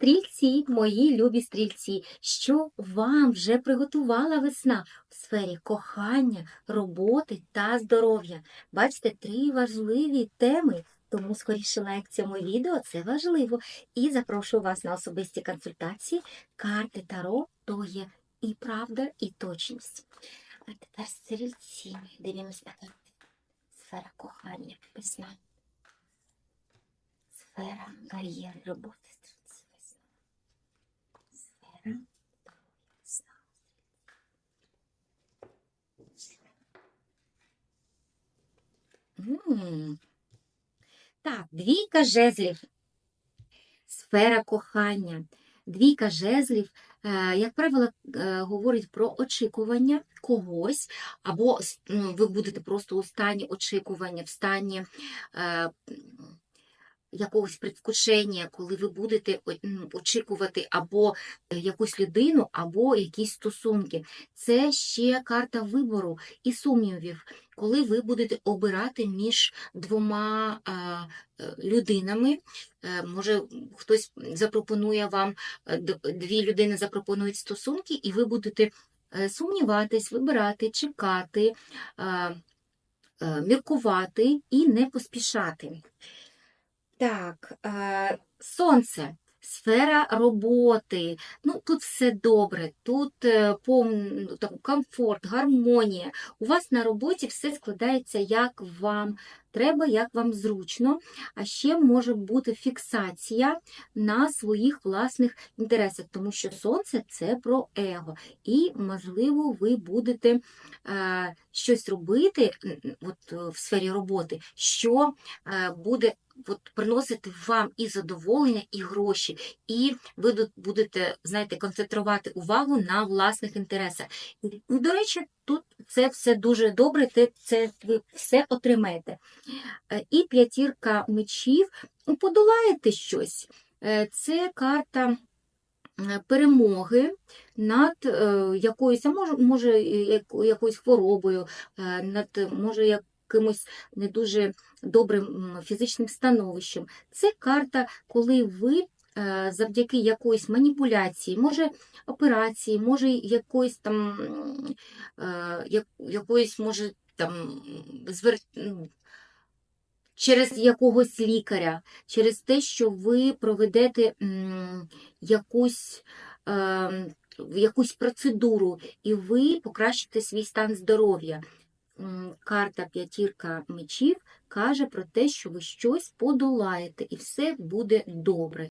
Стрільці, мої любі стрільці, що вам вже приготувала весна в сфері кохання, роботи та здоров'я. Бачите, три важливі теми, тому скоріше лайк цьому відео це важливо. І запрошую вас на особисті консультації. Карти Таро то є і правда, і точність. А тепер стрільці. Дивимось на карти. Сфера кохання, весна. Сфера кар'єри, роботи. Весна. Так, двійка жезлів. Сфера кохання. Двійка жезлів, е, як правило, е, говорить про очікування когось, або ви будете просто у стані очікування, в стані е, якогось предвкушення, коли ви будете очікувати або е, якусь людину, або якісь стосунки. Це ще карта вибору і сумнівів, коли ви будете обирати між двома е, людинами. Е, Може, хтось запропонує вам, дві людини запропонують стосунки, і ви будете сумніватись, вибирати, чекати, міркувати і не поспішати. Так, е, сонце, сфера роботи. Ну, тут все добре, тут е, повн, ну, комфорт, гармонія. У вас на роботі все складається, як вам треба, як вам зручно. А ще може бути фіксація на своїх власних інтересах, тому що сонце це про его. І, можливо, ви будете е, щось робити от, е, в сфері роботи, що е, буде от, приносити вам і задоволення, і гроші, і ви будете, знаєте, концентрувати увагу на власних інтересах. І, до речі, тут це все дуже добре, це, ви все отримаєте. Е, І п'ятірка мечів, ну, подолаєте щось. Е, Це карта е, перемоги над якоюсь, а може, може якоюсь хворобою, над може якимось не дуже добрим фізичним становищем. Це карта, коли ви завдяки якоїсь маніпуляції, може операції, може якоїсь там е, як- якоїсь, може там звер... через якогось лікаря, через те, що ви проведете якусь, е, якусь процедуру, і ви покращите свій стан здоров'я. Карта п'ятірка мечів каже про те, що ви щось подолаєте, і все буде добре.